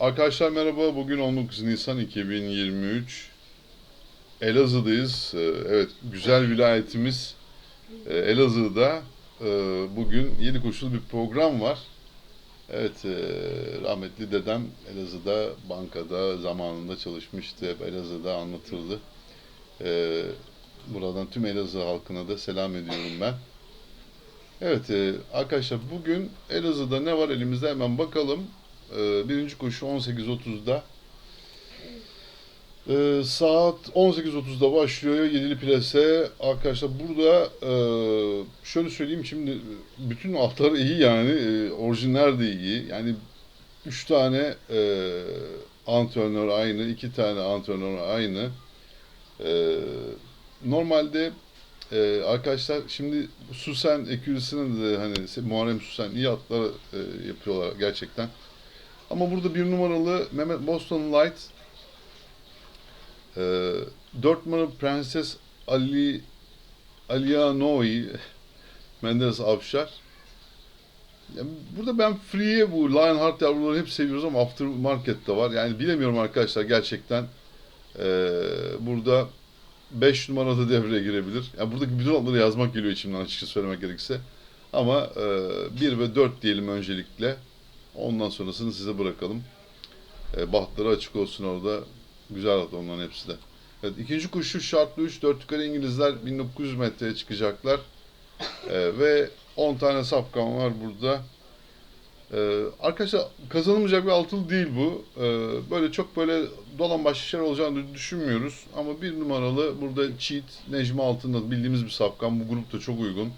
Arkadaşlar merhaba. Bugün 19 Nisan 2023. Elazığ'dayız. Ee, Evet, güzel vilayetimiz e, Elazığ'da e, bugün yedi koşulu bir program var. Evet, e, rahmetli dedem Elazığ'da bankada zamanında çalışmıştı. Hep Elazığ'da anlatırdı. E, Buradan tüm Elazığ halkına da selam ediyorum ben. Evet e, arkadaşlar bugün Elazığ'da ne var elimizde hemen bakalım. E, birinci koşu 18.30'da. E, saat 18.30'da başlıyor yedili plase. Arkadaşlar burada e, şöyle söyleyeyim şimdi bütün atlar iyi yani. E, orijinler de iyi. Yani 3 tane e, antrenör aynı, 2 tane antrenör aynı. E, normalde ee, arkadaşlar şimdi Susen ekürüsünün de hani Muharrem Susen iyi atlar e, yapıyorlar gerçekten. Ama burada bir numaralı Mehmet Boston Light e, dört numaralı Prenses Ali Alianoi Menderes Avşar ya burada ben Free'ye bu Lionheart yavruları hep seviyoruz ama Aftermarket'te var. Yani bilemiyorum arkadaşlar gerçekten e, burada 5 numarada devreye girebilir. Yani buradaki bütün adları yazmak geliyor içimden açıkça söylemek gerekirse. Ama e, 1 ve 4 diyelim öncelikle. Ondan sonrasını size bırakalım. E, bahtları açık olsun orada. Güzel at onların hepsi de. Evet, ikinci koşu şartlı 3 4 yukarı İngilizler 1900 metreye çıkacaklar. E, ve 10 tane safkan var burada. Ee, arkadaşlar kazanılmayacak bir altılı değil bu. Ee, böyle çok böyle dolan başlı şeyler olacağını düşünmüyoruz. Ama bir numaralı burada Cheat, Necmi Altın'da bildiğimiz bir safkan. Bu grup da çok uygun.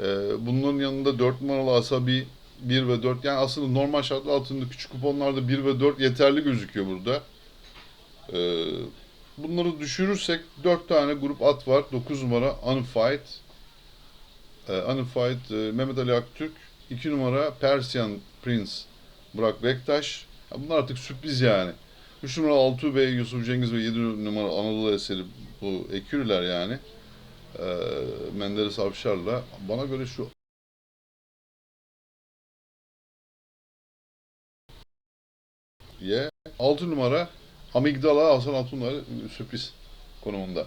Ee, bunların yanında 4 numaralı Asabi 1 ve 4. Yani aslında normal şartlar altında küçük kuponlarda 1 ve 4 yeterli gözüküyor burada. Ee, bunları düşürürsek 4 tane grup at var. 9 numara Unfight. Ee, Unfight e, Mehmet Ali Aktürk. 2 numara Persian Prince Burak Bektaş. Ya bunlar artık sürpriz yani. 3 numara Altuğ Bey, Yusuf Cengiz ve 7 numara Anadolu eseri bu ekürüler yani. Ee, Menderes Avşar'la. Bana göre şu ye 6 numara Amigdala Hasan Altunlar sürpriz konumunda.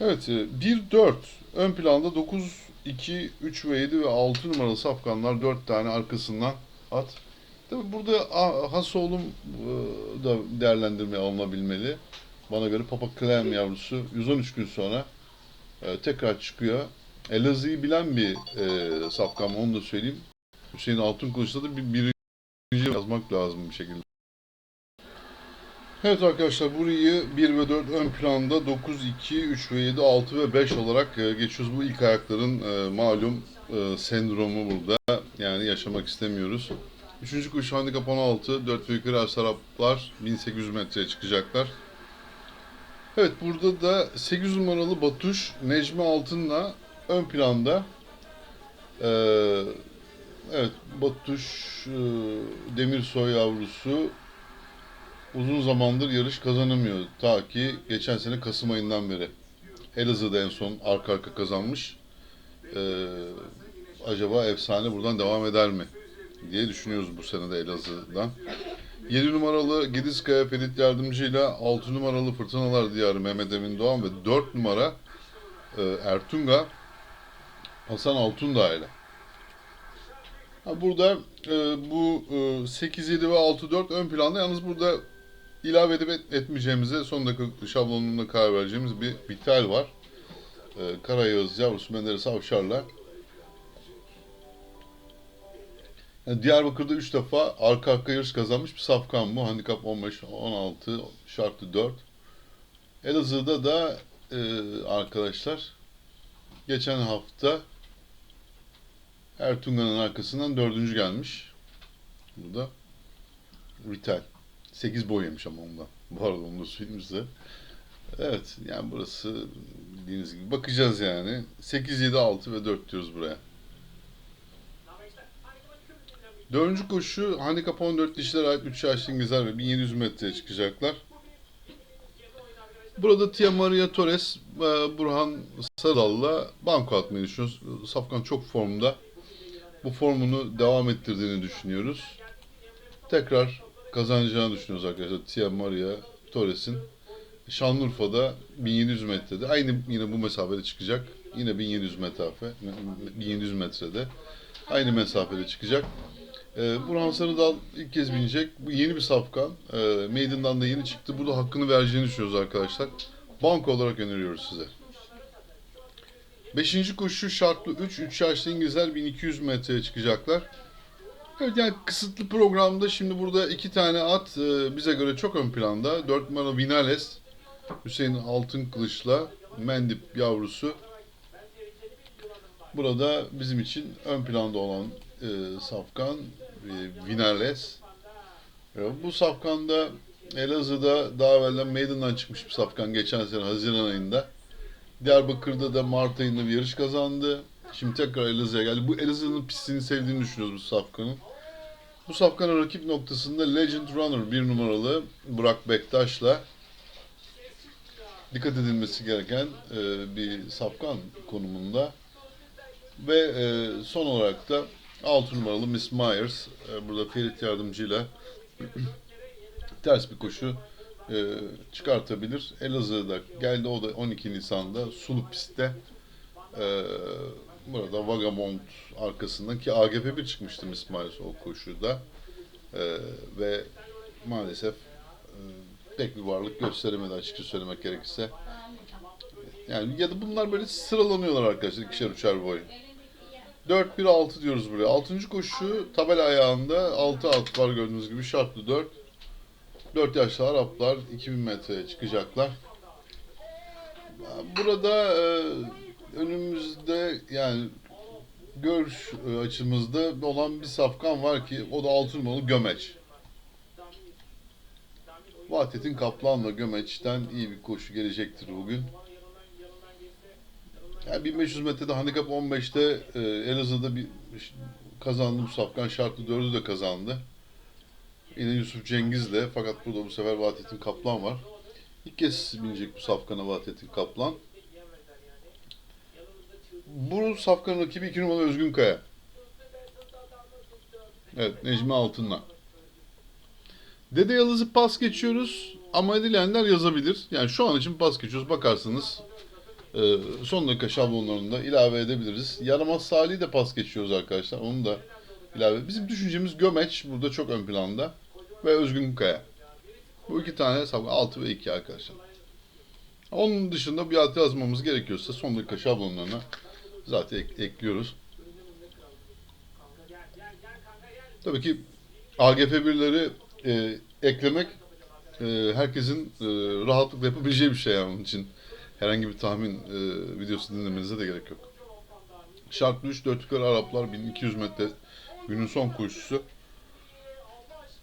Evet 1-4 ön planda 9 2, 3 ve 7 ve 6 numaralı safkanlar 4 tane arkasından at. Tabi burada Hasoğlu'm e, da değerlendirmeye alınabilmeli. Bana göre Papa Clem yavrusu 113 gün sonra e, tekrar çıkıyor. Elazığ'ı bilen bir e, safkan onu da söyleyeyim. Hüseyin Altınkılıç'ta da bir birinci yazmak lazım bir şekilde. Evet arkadaşlar burayı 1 ve 4 ön planda 9, 2, 3 ve 7, 6 ve 5 olarak e, geçiyoruz. Bu ilk ayakların e, malum e, sendromu burada. Yani yaşamak istemiyoruz. Üçüncü kuş handikap 16, 4 ve yukarı Asaraplar 1800 metreye çıkacaklar. Evet burada da 8 numaralı Batuş Necmi Altın'la ön planda. Ee, evet Batuş Demirsoy yavrusu uzun zamandır yarış kazanamıyor. Ta ki geçen sene Kasım ayından beri. Elazığ'da en son arka arka kazanmış. Ee, acaba efsane buradan devam eder mi? diye düşünüyoruz bu sene de Elazığ'dan. 7 numaralı Gedizkaya Ferit Yardımcı'yla 6 numaralı Fırtınalar Diyarı Mehmet Emin Doğan ve 4 numara e, Ertunga Hasan Altundağ ile. Burada e, bu e, 8, 7 ve 6, 4 ön planda yalnız burada ilave edip et, etmeyeceğimize son dakika şablonunda karar vereceğimiz bir vital var. Ee, Karayağız yavrusu Menderes Avşar'la yani Diyarbakır'da 3 defa arka arka yarış kazanmış bir safkan bu. Handikap 15, 16, şartı 4. Elazığ'da da e, arkadaşlar geçen hafta Ertunga'nın arkasından dördüncü gelmiş. Burada Vital. 8 boy yemiş ama ondan. Bu arada onu da söyleyeyim size. Evet yani burası bildiğiniz gibi bakacağız yani. 8, 7, 6 ve 4 diyoruz buraya. Dördüncü koşu handikap 14 dişlere ait 3 yaşlı İngilizler ve 1700 metreye çıkacaklar. Burada Tia Maria Torres, Burhan Saral'la banko atmayı düşünüyoruz. Safkan çok formda. Bu formunu devam ettirdiğini düşünüyoruz. tekrar kazanacağını düşünüyoruz arkadaşlar. Tia Maria Torres'in. Şanlıurfa'da 1700 metrede aynı yine bu mesafede çıkacak. Yine 1700 mesafe 1700 metrede aynı mesafede çıkacak. Ee, Burhan Sarıdal ilk kez binecek. Bu yeni bir safkan. Ee, Maiden'dan da yeni çıktı. Burada hakkını vereceğini düşünüyoruz arkadaşlar. Banko olarak öneriyoruz size. Beşinci koşu şartlı 3. 3 yaşlı İngilizler 1200 metreye çıkacaklar. Evet yani kısıtlı programda şimdi burada iki tane at e, bize göre çok ön planda. 4 numara Vinales, Hüseyin Altın Kılıç'la Mendip yavrusu. Burada bizim için ön planda olan e, safkan e, Vinales. E, bu safkanda Elazığ'da daha evvelden Maiden'dan çıkmış bir safkan geçen sene Haziran ayında. Diyarbakır'da da Mart ayında bir yarış kazandı. Şimdi tekrar Elazığ'a geldi. Bu Elazığ'ın pistini sevdiğini düşünüyoruz bu safkanın. Bu safkanın rakip noktasında Legend Runner bir numaralı Burak Bektaş'la dikkat edilmesi gereken e, bir safkan konumunda. Ve e, son olarak da 6 numaralı Miss Myers e, burada Ferit yardımcıyla ters bir koşu e, çıkartabilir. Elazığ'da geldi o da 12 Nisan'da sulu pistte e, burada Vagabond arkasından ki AGP 1 çıkmıştı Miss Myers o koşuda E, ve maalesef e, pek bir varlık gösteremedi açıkça söylemek gerekirse. Yani ya da bunlar böyle sıralanıyorlar arkadaşlar ikişer üçer boy. 4-1-6 diyoruz buraya. 6. koşu tabela ayağında 6 at var gördüğünüz gibi şartlı 4. 4 yaşlı Araplar 2000 metreye çıkacaklar. Burada e, önümüzde yani görüş açımızda olan bir safkan var ki o da 6 numaralı Gömeç. Vahdettin Kaplan'la Gömeç'ten iyi bir koşu gelecektir bugün. Yani 1500 metrede handikap 15'te e, Elazığ'da bir kazandı bu safkan şartlı 4'ü de kazandı. Yine Yusuf Cengiz'le fakat burada bu sefer Vahdettin Kaplan var. İlk kez binecek bu safkana Vahdettin Kaplan. Bu safkanın rakibi 2 numaralı Özgün Kaya. Evet Necmi Altın'la. Dede Yalız'ı pas geçiyoruz ama dileyenler yazabilir. Yani şu an için pas geçiyoruz. Bakarsınız e, son dakika şablonlarında ilave edebiliriz. Yaramaz Salih'i de pas geçiyoruz arkadaşlar. Onu da ilave. Bizim düşüncemiz Gömeç burada çok ön planda ve Özgün Kaya. Bu iki tane hesap 6 ve 2 arkadaşlar. Onun dışında bir at yazmamız gerekiyorsa son dakika şablonlarına zaten ek- ekliyoruz. Tabii ki AGP birleri e, eklemek e, herkesin e, rahatlıkla yapabileceği bir şey yani onun için. Herhangi bir tahmin e, videosu dinlemenize de gerek yok. Şartlı 3 4 yukarı Araplar 1200 metre günün son koşusu.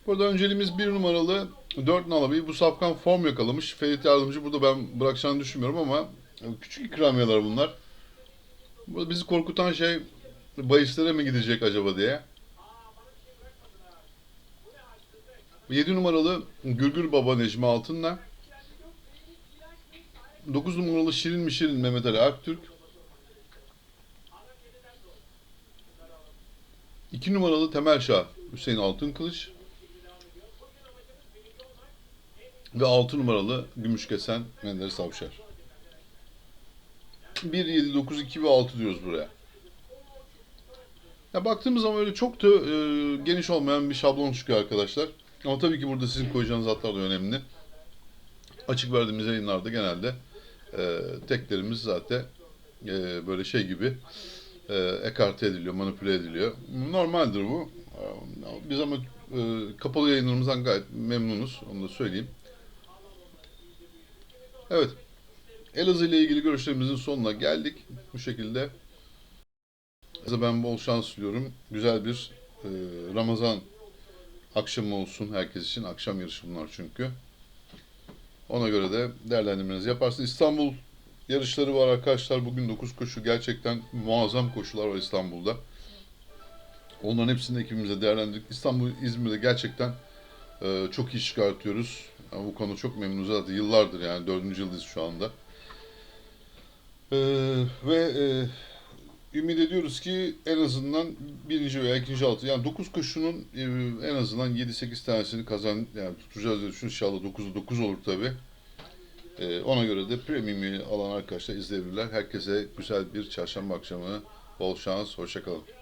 Burada önceliğimiz bir numaralı 4 nalabi. Bu safkan form yakalamış. Ferit Yardımcı burada ben bırakacağını düşünmüyorum ama küçük ikramiyeler bunlar. Bizi korkutan şey bahislere mi gidecek acaba diye. 7 numaralı Gürgür Baba Necmi Altın'la 9 numaralı Şirin mi Şirin Mehmet Ali Aktürk 2 numaralı Temel Şah Hüseyin Altınkılıç ve 6 numaralı Gümüşkesen Menderes Avşar. 1, 7, 9, 2 ve 6 diyoruz buraya. Ya baktığımız zaman öyle çok da e, geniş olmayan bir şablon çıkıyor arkadaşlar. Ama tabii ki burada sizin koyacağınız hatlar da önemli. Açık verdiğimiz yayınlarda genelde e, teklerimiz zaten e, böyle şey gibi e, ekarte ediliyor, manipüle ediliyor. Normaldir bu. E, Biz ama e, kapalı yayınlarımızdan gayet memnunuz. Onu da söyleyeyim. Evet. Elazığ ile ilgili görüşlerimizin sonuna geldik. Bu şekilde Size ben bol şans diliyorum. Güzel bir e, Ramazan akşamı olsun herkes için. Akşam yarışı bunlar çünkü. Ona göre de değerlendirmenizi yaparsınız. İstanbul yarışları var arkadaşlar. Bugün 9 koşu. Gerçekten muazzam koşular var İstanbul'da. Onların hepsini ekibimize değerlendirdik. İstanbul, İzmir'de gerçekten e, çok iyi çıkartıyoruz. Yani bu konu çok memnunuz zaten yıllardır yani dördüncü yıldayız şu anda. E, ve e, ümit ediyoruz ki en azından birinci veya ikinci altı yani 9 koşunun e, en azından 7-8 tanesini kazan yani tutacağız diye düşünüyoruz. İnşallah 9'da 9 olur tabi. ona göre de premium'u alan arkadaşlar izleyebilirler. Herkese güzel bir çarşamba akşamı. Bol şans. Hoşçakalın.